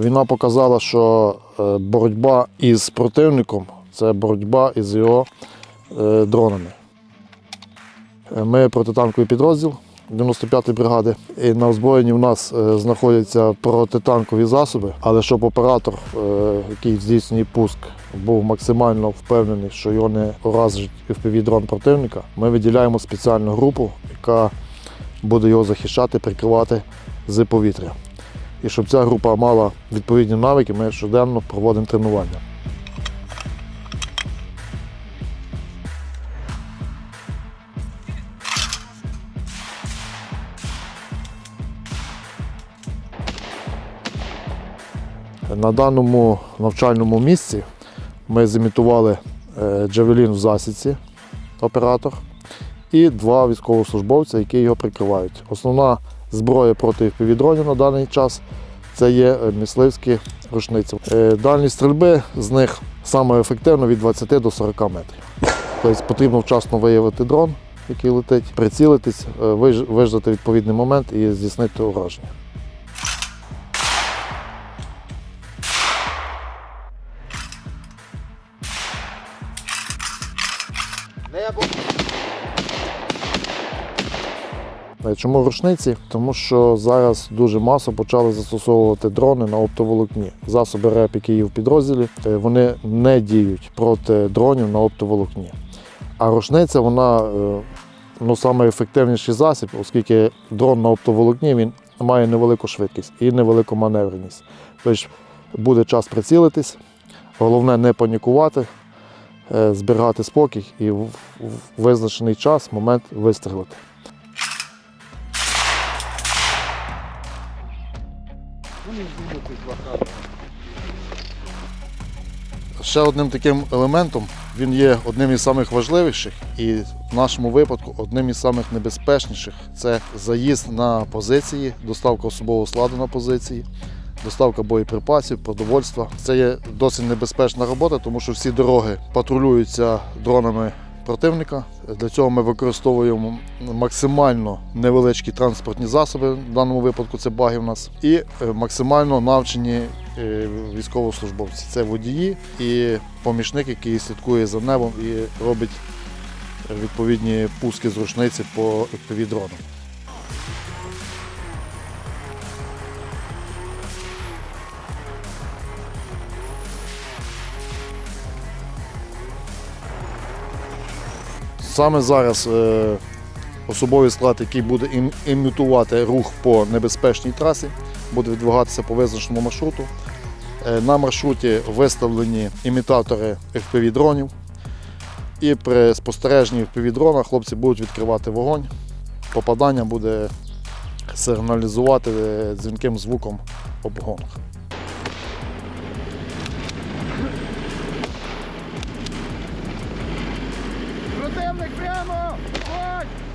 Війна показала, що е, боротьба із противником це боротьба із його е, дронами. Е, Ми протитанковий підрозділ 95-ї бригади. І на озброєнні в нас знаходяться протитанкові засоби, але щоб оператор, який здійснює пуск, був максимально впевнений, що його не уразить FPV-дрон противника, ми виділяємо спеціальну групу, яка буде його захищати, прикривати з повітря. І щоб ця група мала відповідні навики, ми щоденно проводимо тренування. На даному навчальному місці ми зімітували е, джавелін в засідці, оператор, і два військовослужбовця, які його прикривають. Основна зброя проти на даний час це є е, мисливські рушниці. Е, Дальність стрільби з них саме ефективно від 20 до 40 метрів. Тобто потрібно вчасно виявити дрон, який летить, прицілитись, е, виждати відповідний момент і здійснити ураження. Е, Чому рушниці? Тому що зараз дуже масово почали застосовувати дрони на оптоволокні. Засоби РЕП, які є в підрозділі, е, вони не діють проти дронів на оптоволокні. А рушниця вона е, ну, найефективніший засіб, оскільки дрон на оптоволокні він має невелику швидкість і невелику маневреність. Тобто буде час прицілитись, головне не панікувати, е, зберігати спокій і в в визначений час, момент вистрілити. Ще одним таким елементом він є одним із самих важливіших і в нашому випадку одним із самих це заїзд на позиції, доставка особового складу на позиції, доставка боєприпасів, продовольства. Це є досить небезпечна робота, тому що всі дороги патрулюються дронами противника. Для цього ми використовуємо максимально невеличкі транспортні засоби, в даному випадку це баги в нас, і е, максимально навчені е, військовослужбовці. Це водії і помічник, який слідкує за небом і робить е, відповідні пуски з рушниці по fpv Саме зараз е, особовий склад, який буде ім- імітувати рух по небезпечній трасі, буде відвигатися по визначеному маршруту. Е, на маршруті виставлені імітатори FPV-дронів. І при спостереженні FPV-дрона хлопці будуть відкривати вогонь. Попадання буде сигналізувати е, дзвінким звуком обгонах. Przemek, prawo! Chodź!